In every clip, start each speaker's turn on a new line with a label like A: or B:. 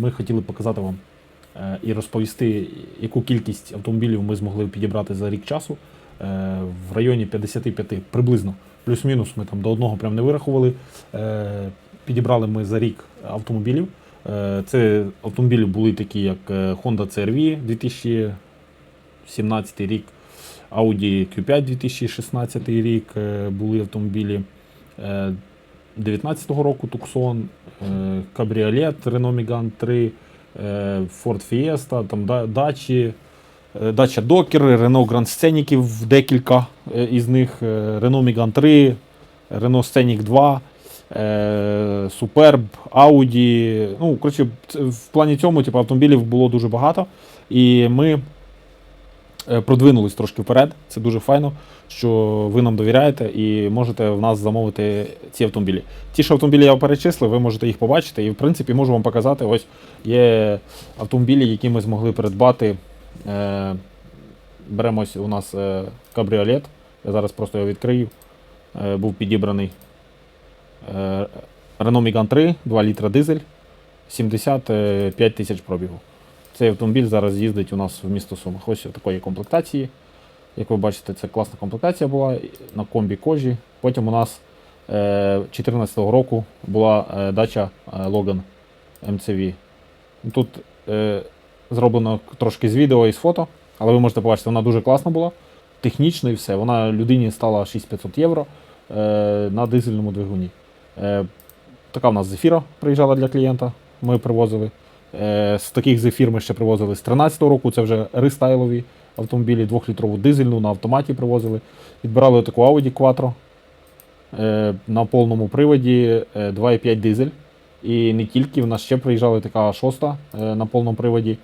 A: ми хотіли показати вам е, і розповісти, яку кількість автомобілів ми змогли підібрати за рік часу. Е, В районі 55 приблизно. Плюс-мінус ми там до одного прям не вирахували. Е, Підібрали ми за рік автомобілів. Це автомобілі були такі, як Honda CR-V 2017 рік, Audi Q5 2016 рік були автомобілі. Е, 19-го року Tucson, е, Cabriolet Renault Megane 3, е, Ford да- дачі, е, дача Docker, Renault Grand Scenic декілька е, із них, е, Renault Megane 3, Renault Scenic 2, е, Superb, Audi. Ну, коротше, в плані цьому типу, автомобілів було дуже багато. І ми е, продвинулись трошки вперед. Це дуже файно, що ви нам довіряєте і можете в нас замовити ці автомобілі. Ті, що автомобілі я перечислив, ви можете їх побачити. І, в принципі, можу вам показати. Ось є автомобілі, які ми змогли придбати. Е, беремо ось у нас е, кабріолет. Я зараз просто його відкрию. Е, був підібраний е, Renault Megane 3, 2 літра дизель, 75 тисяч пробігу. Цей автомобіль зараз їздить у нас в місто Сумах. Ось такої комплектації. Як ви бачите, це класна комплектація була на комбі кожі. Потім у нас 2014 року була е, дача е, Logan MCV. Тут е, зроблено трошки з відео і з фото, але ви можете побачити, вона дуже класна була, технічно і все. Вона людині стала 6500 євро е, на дизельному двигуні. Е, така в нас зефіра приїжджала для клієнта. Ми привозили. Е, з таких зефір ми ще привозили з 2013 року. Це вже рестайлові автомобілі, 2-літрову дизельну на автоматі привозили. Відбирали таку Audi Quattro е, на повному приводі е, 2,5 дизель. І не тільки, в нас ще приїжджала така шоста е, на повному приводі.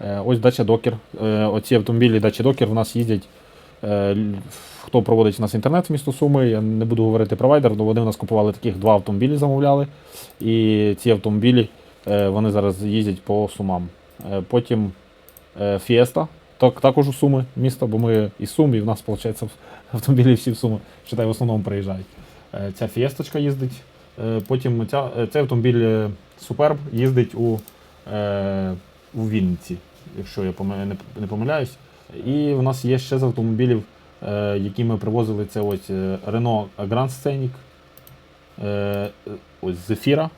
A: Е, ось дача Докер. Е, оці автомобілі дача Докер в нас їздять. е, Хто проводить у нас інтернет в місто Суми, я не буду говорити провайдер, але вони в нас купували таких два автомобілі, замовляли. І ці автомобілі е, вони зараз їздять по Сумам. Е, Потім е, так, також у Суми місто, бо ми із Сум, і в нас, виходить, автомобілі всі в Суми, читай, в основному приїжджають. Е, Ця Фієсточка їздить. Е, Потім ця, е, цей автомобіль е, Superb їздить у, е, у Вінниці, якщо я не, помиляюсь. І в нас є ще з автомобілів, е, які ми привозили. Це ось е, Renault Grand Scenic, е, ось Zephyra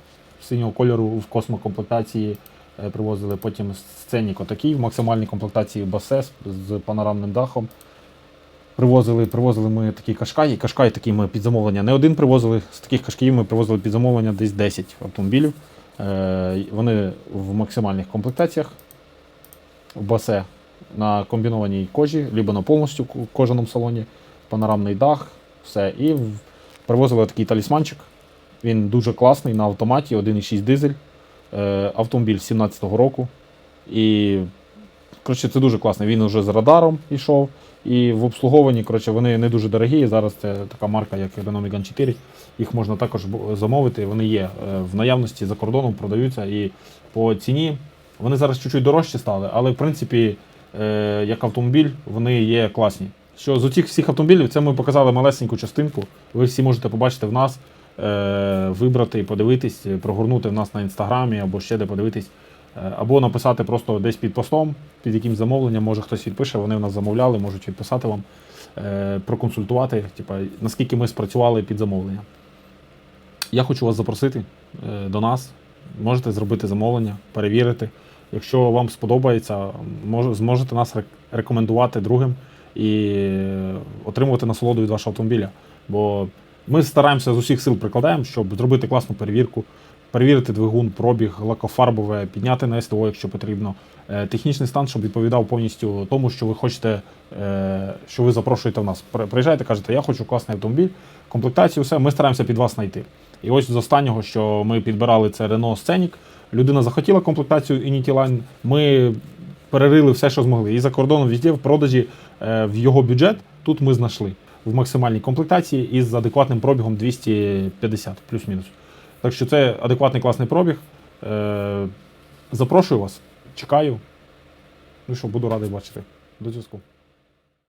A: синього кольору в космокомплектації е, привозили. Потім Scenic отакий в максимальній комплектації Басес з панорамним дахом. Привозили, привозили ми такі кашкаї. Кашкай такий ми під замовлення. Не один привозили. З таких кашкаїв ми привозили під замовлення десь 10 автомобілів. Е, вони в максимальних комплектаціях. В басе на комбінованій кожі, либо на повністю кожаному салоні, панорамний дах, все. І привозили такий талісманчик. Він дуже класний на автоматі, 1,6 дизель. Е, автомобіль 17-го року. І коротше, це дуже класно. Він вже з радаром йшов. І в обслуговуванні коротше, вони не дуже дорогі. Зараз це така марка, як Renault Megane 4. Їх можна також замовити. Вони є е, в наявності за кордоном, продаються. І по ціні вони зараз чуть-чуть дорожчі стали, але в принципі, е, як автомобіль, вони є класні. Що з усіх всіх автомобілів, це ми показали малесеньку частинку. Ви всі можете побачити в нас, е, вибрати, подивитись, е, прогорнути в нас на інстаграмі або ще де подивитись. Е, Або написати просто десь під постом, під яким замовленням, може хтось відпише, вони в нас замовляли, можуть відписати вам, проконсультувати, типа, наскільки ми спрацювали під замовлення. Я хочу вас запросити до нас. Можете зробити замовлення, перевірити. Якщо вам сподобається, зможете нас рекомендувати другим і отримувати насолоду від вашого автомобіля. Бо ми стараємося з усіх сил прикладаємо, щоб зробити класну перевірку, перевірити двигун, пробіг, лакофарбове, підняти на СТО, якщо потрібно. Е, Технічний стан, щоб відповідав повністю тому, що ви хочете, е, що ви запрошуєте в нас. При- Приїжджаєте, кажете, я хочу класний автомобіль, комплектацію, все, ми стараємося під вас знайти. І ось з останнього, що ми підбирали, це Renault Scenic. Людина захотіла комплектацію Unity Line, ми перерили все, що змогли. І за кордоном везде в продажі е, в його бюджет тут ми знайшли в максимальній комплектації із адекватним пробігом 250 плюс-мінус. Так що це адекватний класний пробіг. Е, Запрошую вас, чекаю. Ну що, буду радий бачити. До зв'язку.